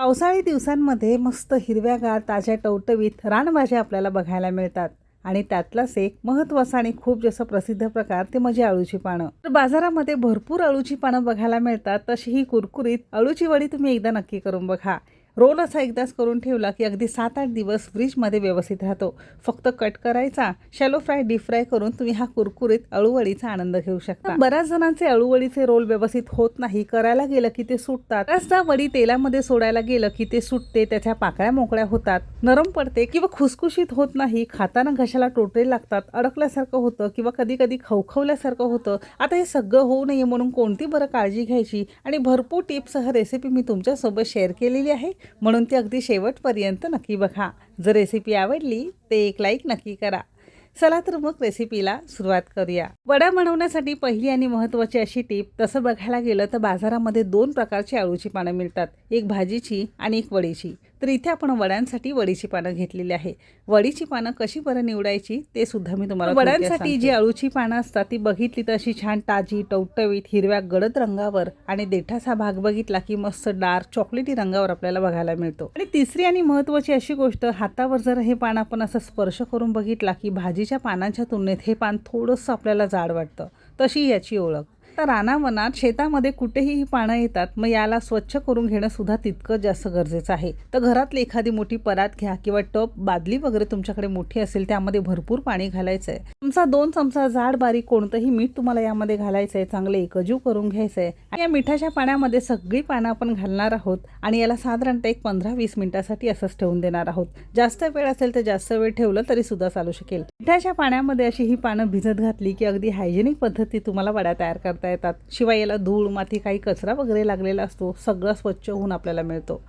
पावसाळी दिवसांमध्ये मस्त हिरव्यागार ताज्या टवटवीत रानभाज्या आपल्याला बघायला मिळतात. आणि त्यातलाच एक महत्त्वाचा आणि खूप जसं प्रसिद्ध प्रकार ते म्हणजे अळूची पानं. तर बाजारामध्ये भरपूर अळूची पानं बघायला मिळतात तशी ही कुरकुरीत अळूची वडी तुम्ही एकदा नक्की करून बघा. रोल असा एकदाच करून ठेवला की अगदी सात आठ दिवस फ्रीजमध्ये व्यवस्थित राहतो. फक्त कट करायचा शॅलो फ्राय डीप फ्राय करून तुम्ही हा कुरकुरीत अळूवळीचा आनंद घेऊ शकता. बऱ्याच जणांचे अळूवळीचे रोल व्यवस्थित होत नाही. करायला गेलं की ते सुटतात. बऱ्याचदा वडी तेलामध्ये सोडायला गेलं की ते सुटते त्याच्या पाकळ्या मोकळ्या होतात. नरम पडते किंवा खुसखुशीत होत नाही खाताना घशाला टोटे लागतात अडकल्यासारखं होतं किंवा कधी कधी खवखवल्यासारखं होतं. आता हे सगळं होऊ नये म्हणून कोणती बरं काळजी घ्यायची? आणि भरपूर टिप्ससह रेसिपी मी तुमच्यासोबत शेअर केलेली आहे. म्हणून ती अगदी शेवटपर्यंत नक्की बघा. जर रेसिपी आवडली ते एक लाईक नक्की करा. चला तर मग रेसिपीला सुरुवात करूया. वडा बनवण्यासाठी पहिली आणि महत्त्वाची अशी टीप तसं बघायला गेलं तर बाजारामध्ये दोन प्रकारची आळूची पानं मिळतात. एक भाजीची आणि एक वडीची. तर इथे आपण वड्यांसाठी वडीची पानं घेतलेली आहे. वडीची पानं कशी बरं निवडायची ते सुद्धा मी तुम्हाला वड्यांसाठी जी अळूची पानं असतात ती बघितली तर अशी छान ताजी टवटवीत हिरव्या गडद रंगावर आणि देठाचा भाग बघितला की मस्त डार्क चॉकलेटी रंगावर आपल्याला बघायला मिळतो. आणि तिसरी आणि महत्त्वाची अशी गोष्ट हातावर जर हे पान आपण असं स्पर्श करून बघितला की भाजीच्या पानांच्या तुलनेत हे पान थोडंसं आपल्याला जाड वाटतं तशी याची ओळख. तर रानावनात शेतामध्ये कुठेही ही पानं येतात मग याला स्वच्छ करून घेणं सुद्धा तितकंच जास्त गरजेचं आहे. तर घरातली एखादी मोठी परात घ्या किंवा टप बादली वगैरे तुमच्याकडे मोठी असेल त्यामध्ये भरपूर पाणी घालायचं आहे तुमचा दोन चमचा जाड बारीक कोणतंही मीठ तुम्हाला यामध्ये घालायचं आहे चांगलं एकजीव करून घ्यायचं आहे आणि या मिठाच्या पाण्यामध्ये सगळी पानं आपण घालणार आहोत आणि याला साधारणतः एक पंधरा वीस मिनिटासाठी असंच ठेवून देणार आहोत. जास्त वेळ असेल तर जास्त वेळ ठेवलं तरी सुद्धा चालू शकेल. मिठाच्या पाण्यामध्ये अशी ही पानं भिजत घातली की अगदी हायजेनिक पद्धती तुम्हाला वड्या तयार करता येतात. शिवाय याला धूळ माती काही कचरा वगैरे लागलेला असतो. सगळं स्वच्छ होऊन आपल्याला मिळतो.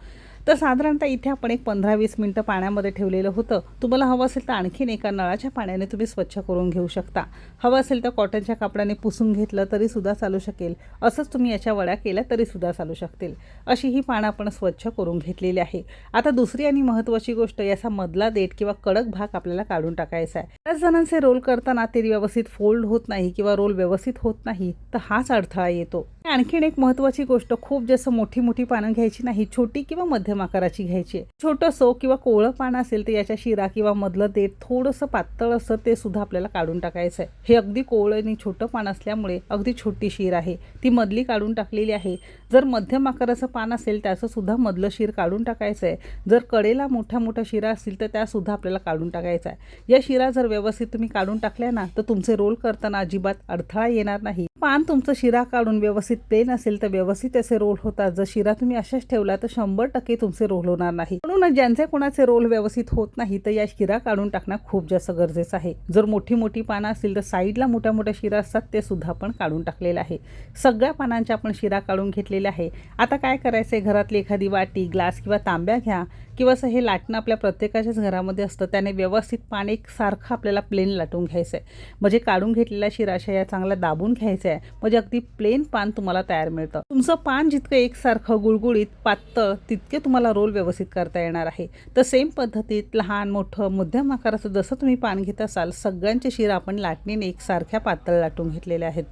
तर साधारणतः इथे आपण एक पंधरा वीस मिनटं पाण्यामध्ये ठेवलेलं होतं. तुम्हाला हवं असेल तर आणखीन एका नळाच्या पाण्याने तुम्ही स्वच्छ करून घेऊ शकता. हवं असेल तर कॉटनच्या कापडाने पुसून घेतलं तरी सुद्धा चालू शकेल. असंच तुम्ही याच्या वड्या केल्या तरी सुद्धा चालू शकतील. अशी ही पानं आपण स्वच्छ करून घेतलेली आहे. आता दुसरी आणि महत्त्वाची गोष्ट याचा मधला देठ किंवा कडक भाग आपल्याला काढून टाकायचा आहे. बऱ्याच जणांचे रोल करताना ते व्यवस्थित फोल्ड होत नाही किंवा रोल व्यवस्थित होत नाही तर हाच अडथळा येतो. आणखीन एक महत्त्वाची गोष्ट खूप जास्त मोठी मोठी पानं घ्यायची नाही छोटी किंवा मध्यम आकाराची घ्यायची आहे. छोटंसं किंवा कोवळं पान असेल तर याच्या शिरा किंवा मधलं देठ थोडंसं पातळ असं ते सुद्धा आपल्याला काढून टाकायचं आहे हे अगदी कोवळं आणि छोटं पान असल्यामुळे अगदी छोटी शीर आहे. ती मधली काढून टाकलेली आहे. जर मध्यम आकाराचं पान असेल त्याचं सुद्धा मधलं शीर काढून टाकायचं आहे जर कडेला मोठ्या मोठ्या शिरा असतील तर त्या सुद्धा आपल्याला काढून टाकायचा आहे या शिरा जर व्यवस्थित तुम्ही काढून टाकल्या ना तर तुमचे रोल करताना अजिबात अडथळा येणार नाही. पान तुमचं शिरा काढून व्यवस्थित प्लेन असेल तर व्यवस्थित असे रोल होतात. जर शिरा तुम्ही अशाच ठेवला तर शंभर टक्के तुमचे रोल होणार नाही. म्हणून ज्यांचे कोणाचे रोल व्यवस्थित होत नाही तर या शिरा काढून टाकणं खूप जास्त गरजेचं आहे. जर मोठी मोठी पानं असतील तर साईडला मोठ्या मोठ्या शिरा असतात ते सुद्धा आपण काढून टाकलेलं आहे. सगळ्या पानांच्या आपण शिरा काढून घेतलेल्या आहे. आता काय करायचं आहे घरातली एखादी वाटी ग्लास किंवा तांब्या घ्या किंवा असं हे लाटणं आपल्या प्रत्येकाच्याच घरामध्ये असतं. त्याने व्यवस्थित पान एक सारखं आपल्याला प्लेन लाटून घ्यायचं आहे म्हणजे काढून घेतलेल्या शिराशा या चांगल्या दाबून घ्यायचा आहे म्हणजे अगदी प्लेन पान तुम्हाला तयार मिळतं. तुमचं पान जितकं एकसारखं गुळगुळीत पातळ तितके तुम्हाला रोल व्यवस्थित करता येणार आहे. तर सेम पद्धतीत लहान मोठं मध्यम आकाराचं जसं तुम्ही पान घेत असाल सगळ्यांचे शिरा आपण लाटणीने एकसारख्या पातळ लाटून घेतलेले आहेत.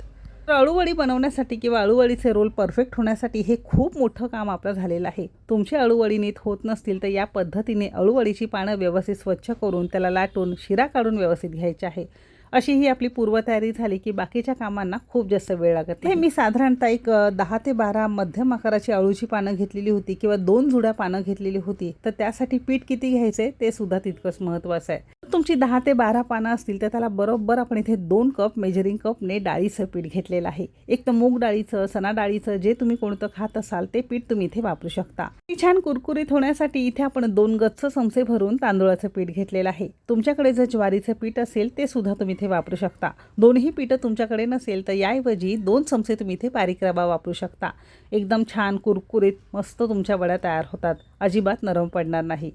तर अळूवडी बनवण्यासाठी किंवा अळूवडीचे रोल परफेक्ट होण्यासाठी हे खूप मोठं काम आपलं झालेलं आहे. तुमची अळूवडी नीट होत नसतील तर या पद्धतीने अळूवडीची पानं व्यवस्थित स्वच्छ करून त्याला लाटून शिरा काढून व्यवस्थित घ्यायचे आहे. अशी ही आपली पूर्वतयारी झाली की बाकीच्या कामांना खूप जास्त वेळ लागत हे मी साधारणतः एक दहा ते बारा मध्यम आकाराची अळूची पानं घेतलेली होती किंवा दोन जुड्या पानं घेतलेली होती. तर त्यासाठी पीठ किती घ्यायचं ते सुद्धा तितकंच महत्त्वाचं आहे. तुमची दहा ते बारा पानं असतील तर त्याला बरोबर आपण इथे दोन कप मेजरिंग कपने डाळीचं पीठ घेतलेलं आहे. एक तर मूग डाळीचं सना डाळीचं जे तुम्ही कोणतं खात असाल ते पीठ तुम्ही इथे वापरू शकता. ती छान कुरकुरीत होण्यासाठी इथे आपण दोन गच्च चमचे भरून तांदूळाचं पीठ घेतलेलं आहे. तुमच्याकडे जर ज्वारीचं पीठ असेल ते सुद्धा तुम्ही इथे वापरू शकता. दोन्ही पीठं तुमच्याकडे नसेल तर याऐवजी दोन चमचे तुम्ही इथे बारीक रवा वापरू शकता. एकदम छान कुरकुरीत मस्त तुमच्या वड्या तयार होतात. अजिबात नरम पडणार नाही.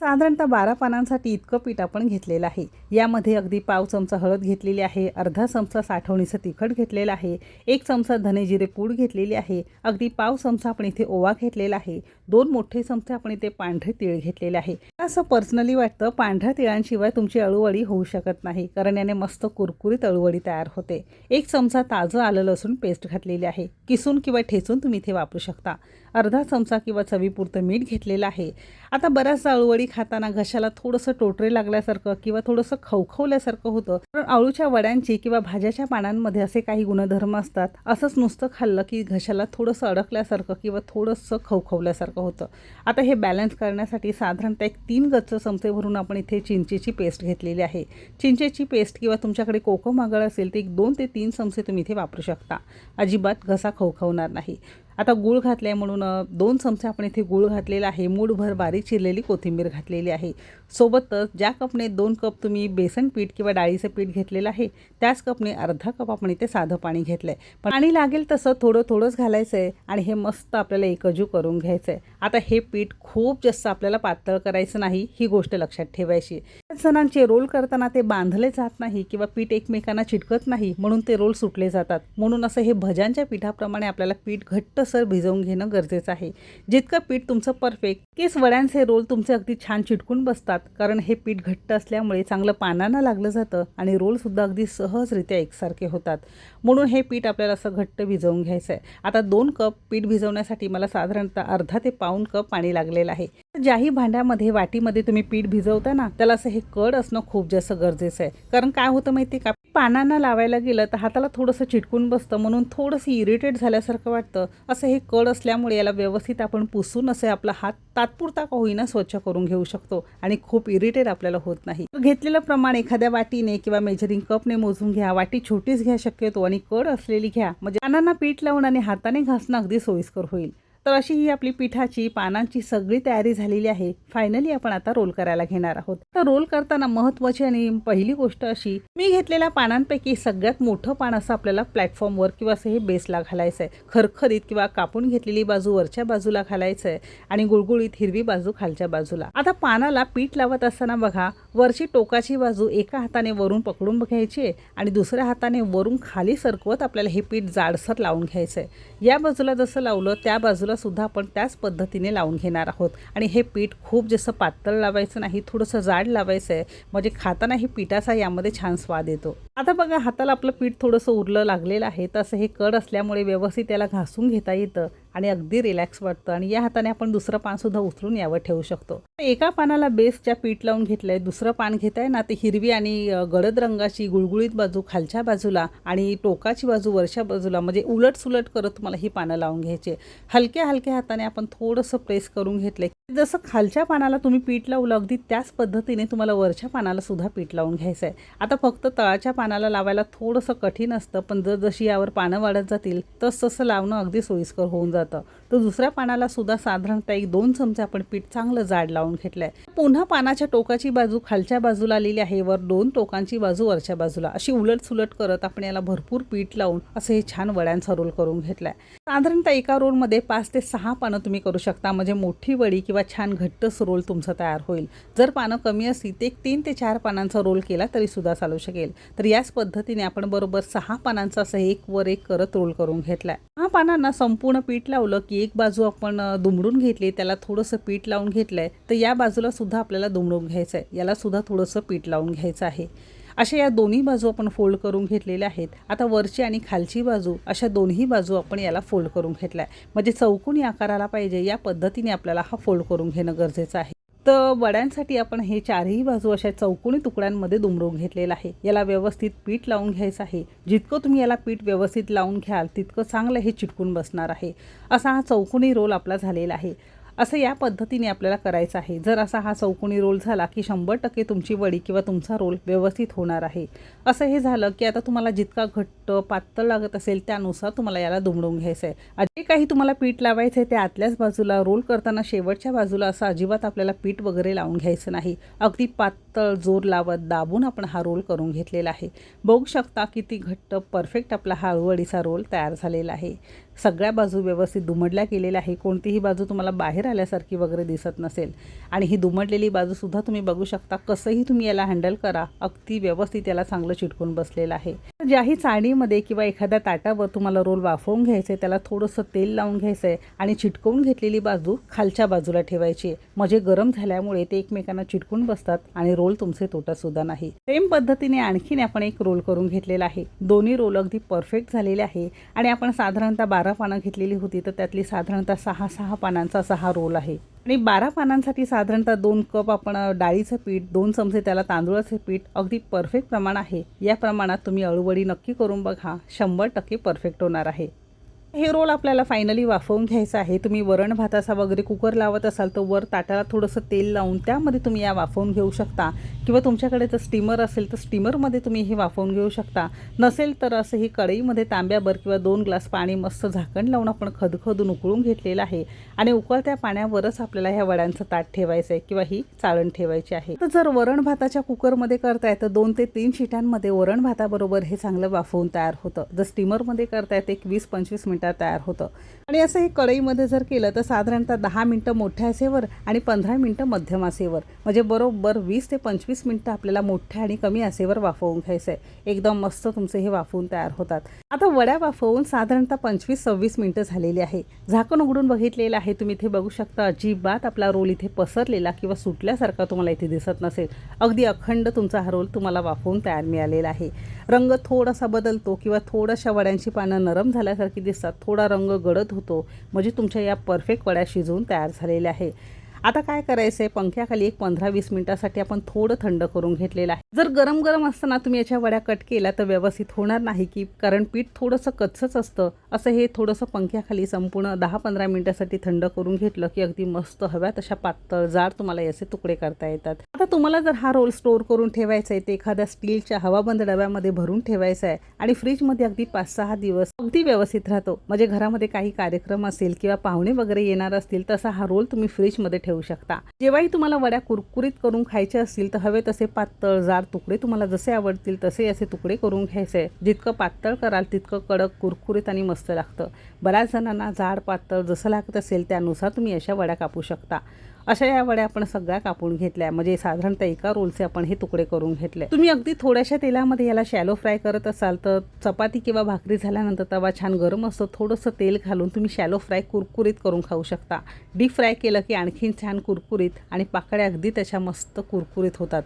साधारणतः बारा पानांसाठी इतकं पीठ आपण घेतलेलं आहे. यामध्ये अगदी पाव चमचा हळद घेतलेली आहे अर्धा चमचा साठवणीचं तिखट घेतलेलं आहे एक चमचा धने जिरे पूड घेतलेली आहे अगदी पाव चमचा आपण इथे ओवा घेतलेला आहे दोन मोठे चमचे आपण इथे पांढरे तीळ घेतलेले आहे. असं पर्सनली वाटतं पांढऱ्या तिळांशिवाय तुमची अळूवडी होऊ शकत नाही कारण याने मस्त कुरकुरीत अळूवडी तयार होते. एक चमचा ताजं आलं लसूण पेस्ट घातलेली आहे किसून किंवा ठेचून तुम्ही इथे वापरू शकता. अर्धा चमचा किंवा चवीपुरतं मीठ घेतलेलं आहे. आता बऱ्याच अळूवडी खाताना घशाला थोडंसं टोटरे लागल्यासारखं किंवा थोडंसं खवखवल्यासारखं होतं. पण अळूच्या वड्यांची किंवा भाज्याच्या पानांमध्ये असे काही गुणधर्म असतात. असंच नुसतं खाल्लं की घशाला थोडंसं अडकल्यासारखं किंवा थोडंसं खवखवल्यासारखं होतं. आता हे बॅलन्स करण्यासाठी साधारणतः एक तीन गच्च चमचे भरून आपण इथे चिंचेची पेस्ट घेतलेली आहे. चिंचेची पेस्ट किंवा तुमच्याकडे कोकम आगळ असेल तर एक दोन ते तीन चमचे तुम्ही इथे वापरू शकता. अजिबात घसा खवखवणार नाही. आता गूळ घातले म्हणून दोन चमचे आपण इथे गूळ घातलेला आहे. मूठभर बारीक चिरलेली कोथिंबीर घातलेली आहे. सोबतच ज्या कपने दोन कप तुम्ही बेसन पीठ किंवा डाळीचं पीठ घेतलेलं आहे त्याच कपने अर्धा कप आपण इथे साधं पाणी घेतलं आहे पण पाणी लागेल तसं थोडं थोडंच घालायचं आहे आणि हे मस्त आपल्याला एकजू करून घ्यायचं आहे आता हे पीठ खूप जास्त आपल्याला पातळ करायचं नाही ही गोष्ट लक्षात ठेवायची. बऱ्याच जणांचे रोल करताना ते बांधले जात नाही किंवा पीठ एकमेकांना चिटकत नाही म्हणून ते रोल सुटले जातात. म्हणून असं हे भज्यांच्या पिठाप्रमाणे आपल्याला पीठ घट्टसर भिजवून घेणं गरजेचं आहे. जितकं पीठ तुमचं परफेक्ट केस वड्यांचे रोल तुमचे अगदी छान चिटकून बसतात. कारण हे पीठ घट्ट असल्यामुळे चांगलं पानांना लागलं जातं आणि रोलसुद्धा अगदी सहजरित्या एकसारखे होतात. म्हणून हे पीठ आपल्याला असं घट्ट भिजवून घ्यायचं आहे आता दोन कप पीठ भिजवण्यासाठी मला साधारणतः अर्धा ते पाऊण कप पाणी लागलेलं आहे. ज्याही भांड्यामध्ये वाटीमध्ये तुम्ही पीठ भिजवता ना त्याला असं हे कड असणं खूप जास्त गरजेचं आहे. कारण काय होतं माहिती आहे का? पानांना लावायला गेलं तर हाताला थोडंसं चिटकून बसतं. म्हणून थोडंसं इरिटेट झाल्यासारखं वाटतं. असं हे कड असल्यामुळे याला व्यवस्थित आपण पुसून असे आपला हात तात्पुरता का होईना स्वच्छ करून घेऊ शकतो आणि खूप इरिटेट आपल्याला होत नाही. घेतलेलं प्रमाण एखाद्या वाटीने किंवा मेजरिंग कपने मोजून घ्या. वाटी छोटीच घ्या शक्यतो आणि कड असलेली घ्या. म्हणजे पानांना पीठ लावून आणि हाताने घासणं अगदी सोयीस्कर होईल. तर अशी ही आपली पिठाची पानांची सगळी तयारी झालेली आहे. फायनली आपण आता रोल करायला घेणार आहोत. तर रोल करताना महत्वाची आणि पहिली गोष्ट अशी मी घेतलेल्या पानांपैकी सगळ्यात मोठं पान असं आपल्याला प्लॅटफॉर्मवर किंवा असं हे बेसला घालायचं आहे खरखरीत किंवा कापून घेतलेली बाजू वरच्या बाजूला घालायचं आहे आणि गुळगुळीत हिरवी बाजू खालच्या बाजूला. आता पानाला पीठ लावत असताना बघा वरची टोकाची बाजू एका हाताने वरून पकडून घ्यायची आहे आणि दुसऱ्या हाताने वरून खाली सरकवत आपल्याला हे पीठ जाडसर लावून घ्यायचं आहे या बाजूला जसं लावलं त्या बाजूला सुद्धा आपण त्याच पद्धतीने लावून घेणार आहोत. आणि हे पीठ खूप जसं पातळ लावायचं नाही थोडंसं जाड लावायचं आहे. म्हणजे खाताना हे पिठाचा यामध्ये छान स्वाद येतो. आता बघा हाताला आपलं पीठ थोडंसं उरलं लागलेलं आहे. तसं हे कड असल्यामुळे व्यवस्थित त्याला घासून घेता येतं. आणि अगदी रिलॅक्स वाटतं. आणि या हाताने आपण दुसरं पानसुद्धा उचलून यावर ठेवू शकतो. एका पानाला बेसच्या पीठ लावून घेतलंय. दुसरं पान घेत आहे ना ते हिरवी आणि गडद रंगाची गुळगुळीत बाजू खालच्या बाजूला आणि टोकाची बाजू वरच्या बाजूला म्हणजे उलट सुलट करत तुम्हाला ही पानं लावून घ्यायची. हलक्या हलक्या हाताने आपण थोडंसं प्रेस करून घेतलंय. जसं खालच्या पानाला तुम्ही पीठ लावलं अगदी त्याच पद्धतीने तुम्हाला वरच्या पानाला सुद्धा पीठ लावून घ्यायचं आहे आता फक्त तळाच्या पानाला लावायला थोडंसं कठीण असतं पण जर जशी यावर पानं वाढत जातील तस तसं लावणं अगदी सोयीस्कर होऊन जातं. 姿 तर दुसऱ्या पानाला सुद्धा साधारणतः एक दोन चमचे आपण पीठ चांगलं जाड लावून घेतलं आहे पुन्हा पानाच्या टोकाची बाजू खालच्या बाजूला आलेली आहे. वर दोन टोकांची बाजू वरच्या बाजूला. अशी उलट सुलट करत आपण याला भरपूर पीठ लावून असं हे छान वड्यांचा रोल करून घेतलाय. साधारणतः एका रोलमध्ये पाच ते सहा पानं तुम्ही करू शकता. म्हणजे मोठी वडी किंवा छान घट्टस रोल तुमचा तयार होईल. जर पानं कमी असतील ते एक तीन ते चार पानांचा रोल केला तरी सुद्धा चालू शकेल. तर याच पद्धतीने आपण बरोबर सहा पानांचा असं एक वर एक करत रोल करून घेतलाय. हा पानांना संपूर्ण पीठ लावलं की एक बाजू आपण दुमडून घेतली त्याला थोडंसं पीठ लावून घेतलं आहे तर या बाजूला सुद्धा आपल्याला दुमडून घ्यायचं आहे. यालासुद्धा थोडंसं पीठ लावून घ्यायचं आहे. अशा या दोन्ही बाजू आपण फोल्ड करून घेतलेल्या आहेत. आता वरची आणि खालची बाजू अशा दोन्ही बाजू आपण याला फोल्ड करून घेतल्या. आहे म्हणजे चौकोनी आकाराला पाहिजे या पद्धतीने आपल्याला हा फोल्ड करून घेणं गरजेचं आहे. तर वड्यांसाठी आपण हे चारही बाजू अशा चौकोनी तुकड्यांमध्ये दुमडून घेतलेलं आहे. याला व्यवस्थित पीठ लावून घ्यायचं आहे. जितकं तुम्ही याला पीठ व्यवस्थित लावून घ्याल तितकं चांगलं हे चिटकून बसणार आहे. असा हा चौकोनी रोल आपला झालेला आहे. असं या पद्धतीने आपल्याला करायचं आहे. जर असा हा चौकोनी रोल झाला की शंभर टक्के तुमची वडी किंवा तुमचा रोल व्यवस्थित होणार आहे. असं हे झालं की आता तुम्हाला जितका घट्ट पातळ लागत असेल त्यानुसार तुम्हाला याला दुमडून घ्यायचं आहे. जे काही तुम्हाला पीठ लावायचं आहे ते आतल्याच बाजूला रोल करताना शेवटच्या बाजूला असं अजिबात आपल्याला पीठ वगैरे लावून घ्यायचं नाही. अगदी पातळ जोर लावत दाबून आपण हा रोल करून घेतलेला आहे. बघू शकता किती घट्ट परफेक्ट आपला हा वडीचा रोल तयार झालेला आहे. सगळ्या बाजू व्यवस्थित दुमडल्या गेलेल्या आहे. कोणतीही बाजू तुम्हाला बाहेर आल्यासारखी वगैरे दिसत नसेल. आणि ही दुमटलेली बाजूसुद्धा तुम्ही बघू शकता. कसंही तुम्ही याला हँडल करा. अगदी व्यवस्थित याला चांगलं चिटकून बसलेलं आहे. ज्याही चाळणीमध्ये किंवा एखाद्या ताटावर तुम्हाला रोल वाफवून घ्यायचे आहे त्याला थोडंसं तेल लावून घ्यायचं आहे आणि चिटकवून घेतलेली बाजू खालच्या बाजूला ठेवायची. म्हणजे गरम झाल्यामुळे ते एकमेकांना चिटकून बसतात आणि रोल तुमचे तोटासुद्धा नाही. सेम पद्धतीने आणखीन आपण एक रोल करून घेतलेला आहे. दोन्ही रोल अगदी परफेक्ट झालेले आहे. आणि आपण साधारणतः बारा पानं घेतलेली होती तर त्यातली साधारणतः सहा सहा पानांचा असा हा रोल आहे. आणि बारा पानांसाठी साधारणतः दोन कप आपण डाळीचं पीठ दोन चमचे त्याला तांदूळाचे पीठ अगदी परफेक्ट प्रमाण आहे. या प्रमाणात तुम्ही अळूवडी नक्की करून बघा. शंभर टक्के परफेक्ट होणार आहे. हे रोल आपल्याला फायनली वाफवून घ्यायचं आहे. तुम्ही वरण भाताचा वगैरे कुकर लावत असाल तर वर ताटाला थोडंसं तेल लावून त्यामध्ये तुम्ही या वाफवून घेऊ शकता. किंवा तुमच्याकडे जर स्टीमर असेल तर स्टीमरमध्ये तुम्ही हे वाफवून घेऊ शकता. नसेल तर असं ही कढईमध्ये तांब्याभर किंवा दोन ग्लास पाणी मस्त झाकण लावून आपण खदखदून उकळून घेतलेलं आहे. आणि उकळत्या पाण्यावरच आपल्याला ह्या वड्यांचं ताट ठेवायचं आहे किंवा ही चाळण ठेवायची आहे. तर जर वरण भाताच्या कुकरमध्ये करताय तर दोन ते तीन शिट्यांमध्ये वरण भाताबरोबर हे चांगलं वाफवून तयार होतं. जर स्टीमरमध्ये करताय ते एक वीस पंचवीस मिनिट मिनिटात तयार होतं. आणि असं हे कढईमध्ये जर केलं तर साधारणतः दहा मिनटं मोठ्या आसेवर आणि पंधरा मिनटं मध्यम आसेवर म्हणजे बरोबर वीस ते पंचवीस मिनटं आपल्याला मोठ्या आणि कमी आसेवर वाफवून घ्यायचं आहे एकदम मस्त तुमचे हे वाफवून तयार होतात. आता वड्या वाफवून साधारणतः पंचवीस सव्वीस मिनटं झालेली आहे. झाकण उघडून बघितलेलं आहे. तुम्ही इथे बघू शकता अजिबात आपला रोल इथे पसरलेला किंवा सुटल्यासारखा तुम्हाला इथे दिसत नसेल. अगदी अखंड तुमचा हा रोल तुम्हाला वाफवून तयार मिळालेला आहे. रंग थोडासा बदलतो किंवा थोड्याशा वड्यांची पानं नरम झाल्यासारखी दिसतात. थोडा रंग गडद होतो. म्हणजे तुमच्या या परफेक्ट वड्या शिजवून तयार झालेल्या आहे आता काय करायचं आहे पंख्याखाली एक पंधरा वीस मिनटासाठी आपण थोडं थंड करून घेतलेलं आहे. जर गरम गरम असताना तुम्ही याच्या वड्या कट केल्या तर व्यवस्थित होणार नाही की कारण पीठ थोडंसं कच्चंच असतं. असं हे थोडंसं पंख्याखाली संपूर्ण दहा पंधरा मिनिटासाठी थंड करून घेतलं की अगदी मस्त हव्या तशा पातळ जाड तुम्हाला याचे तुकडे करता येतात. आता तुम्हाला जर हा रोल स्टोअर करून ठेवायचा आहे ते एखाद्या स्टीलच्या हवाबंद डब्यामध्ये भरून ठेवायचा आहे आणि फ्रीजमध्ये अगदी पाच सहा दिवस अगदी व्यवस्थित राहतो. म्हणजे घरामध्ये काही कार्यक्रम असेल किंवा पाहुणे वगैरे येणार असतील तसा हा रोल तुम्ही फ्रीजमध्ये ठेवू शकता. जेव्हाही तुम्हाला वड्या कुरकुरीत करून खायचे असतील तर हवे तसे पातळ जाड तुकडे तुम्हाला जसे आवडतील तसे असे तुकडे करून घ्यायचे. जितकं पातळ कराल तितकं कडक कुरकुरीत आणि मस्त लागतं. बऱ्याच जणांना जाड पातळ जसं लागत असेल त्यानुसार तुम्ही अशा वड्या कापू शकता. अशा या वड्या आपण सगळ्या कापून घेतल्या. म्हणजे साधारणतः एका रोलचे आपण हे तुकडे करून घेतले. तुम्ही अगदी थोड्याशा तेलामध्ये याला शॅलो फ्राय करत असाल तर चपाती किंवा भाकरी झाल्यानंतर तवा छान गरम असतो थोडंसं तेल घालून तुम्ही शॅलो फ्राय कुरकुरीत करून खाऊ शकता. डीप फ्राय केलं की आणखीन छान कुरकुरीत आणि पाकळ्या अगदी त्याच्या मस्त कुरकुरीत होतात.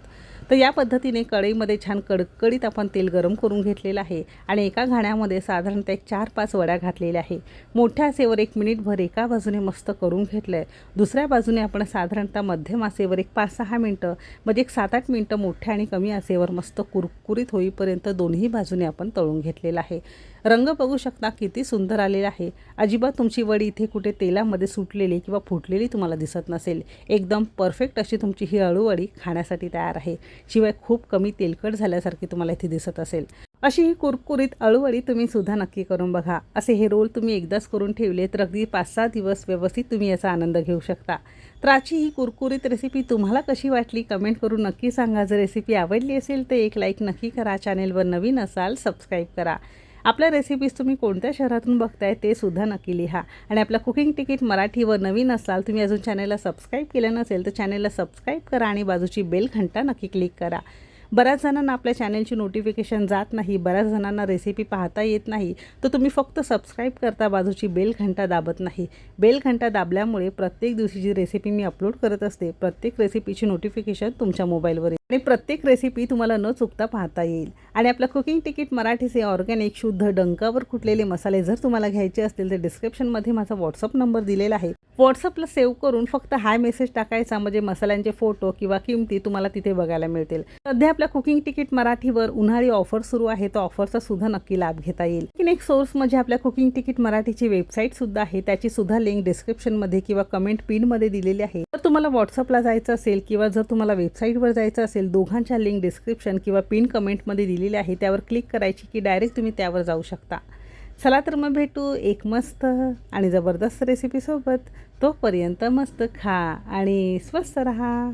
तर या पद्धतीने कढईमध्ये छान कडकडीत आपण तेल गरम करून घेतलेलं आहे आणि एका घाण्यामध्ये साधारणतः एक चार पाच वड्या घातलेल्या आहे. मोठ्या आसेवर एक मिनिटभर एका बाजूने मस्त करून घेतलं आहे दुसऱ्या बाजूने आपण साधारणतः मध्यम आसेवर एक पाच सहा मिनटं म्हणजे एक सात आठ मिनटं मोठ्या आणि कमी आसेवर मस्त कुरकुरीत होईपर्यंत दोन्ही बाजूने आपण तळून घेतलेला आहे. रंग बघू शकता किती सुंदर आलेला आहे. अजिबात तुमची वडी इथे कुठे तेलामध्ये सुटलेली किंवा फुटलेली तुम्हाला दिसत नसेल. एकदम परफेक्ट अशी तुमची ही अळूवडी खाण्यासाठी तयार आहे. शिवाय खूप कमी तेलकट झाल्यासारखी तुम्हाला इथे दिसत असेल. अशी ही कुरकुरीत अळूवडी तुम्ही सुद्धा नक्की करून बघा. असे हे रोल तुम्ही एकदाच करून ठेवले तर अगदी पाच सहा दिवस व्यवस्थित तुम्ही याचा आनंद घेऊ शकता. तर आजची ही कुरकुरीत रेसिपी तुम्हाला कशी वाटली? कमेंट करून नक्की सांगा. जर रेसिपी आवडली असेल तर एक लाईक नक्की करा. चॅनेलवर नवीन असाल सबस्क्राईब करा. आपल्या रेसिपीज तुम्ही कोणत्या शहरातून बघताय ते सुद्धा नक्की लिहा. आणि आपला कुकिंग तिकीट मराठीवर नवीन असाल तुम्ही अजून चॅनलला सबस्क्राईब केलं नसेल तर चॅनलला सबस्क्राईब करा आणि बाजूची बेल घंटा नक्की क्लिक करा. बऱ्याच जणांना आपल्या चॅनलची नोटिफिकेशन जात नाही बऱ्याच जणांना रेसिपी पाहता येत नाही तर तुम्ही फक्त सबस्क्राईब करता बाजूची बेल घंटा दाबत नाही. बेल घंटा दाबल्यामुळे प्रत्येक दिवशी जी रेसिपी मी अपलोड करत असते प्रत्येक रेसिपीची नोटिफिकेशन तुमच्या मोबाईलवर आणि प्रत्येक रेसिपी तुम्हाला न चुकता पाहता येईल. आणि आपलं कुकिंग तिकीट मराठीचे ऑर्गॅनिक शुद्ध डंकावर कुटलेले मसाले जर तुम्हाला घ्यायचे असतील तर डिस्क्रिप्शनमध्ये माझा व्हॉट्सअप नंबर दिलेला आहे. व्हॉट्सअपला सेव्ह करून फक्त हाय मेसेज टाकायचा म्हणजे मसाल्यांचे फोटो किंवा किमती तुम्हाला तिथे बघायला मिळतील. सध्या आपल्या कुकिंग तिकीट मराठीवर उन्हाळी ऑफर सुरू आहे तर ऑफरचा सुद्धा नक्की लाभ घेता येईल. आणखीन एक सोर्स म्हणजे आपल्या कुकिंग तिकीट मराठीची वेबसाईट सुद्धा आहे त्याची सुद्धा लिंक डिस्क्रिप्शनमध्ये किंवा कमेंट पिनमध्ये दिलेली आहे. तर तुम्हाला व्हॉट्सअपला जायचं असेल किंवा जर तुम्हाला वेबसाईटवर जायचं असेल असेल दोघांच्या लिंक डिस्क्रिप्शन किंवा पिन कमेंटमध्ये दिलेली आहे त्यावर क्लिक करायची की डायरेक्ट तुम्ही त्यावर जाऊ शकता. चला तर मग भेटू एक मस्त आणि जबरदस्त रेसिपीसोबत तोपर्यंत मस्त खा आणि स्वस्त रहा.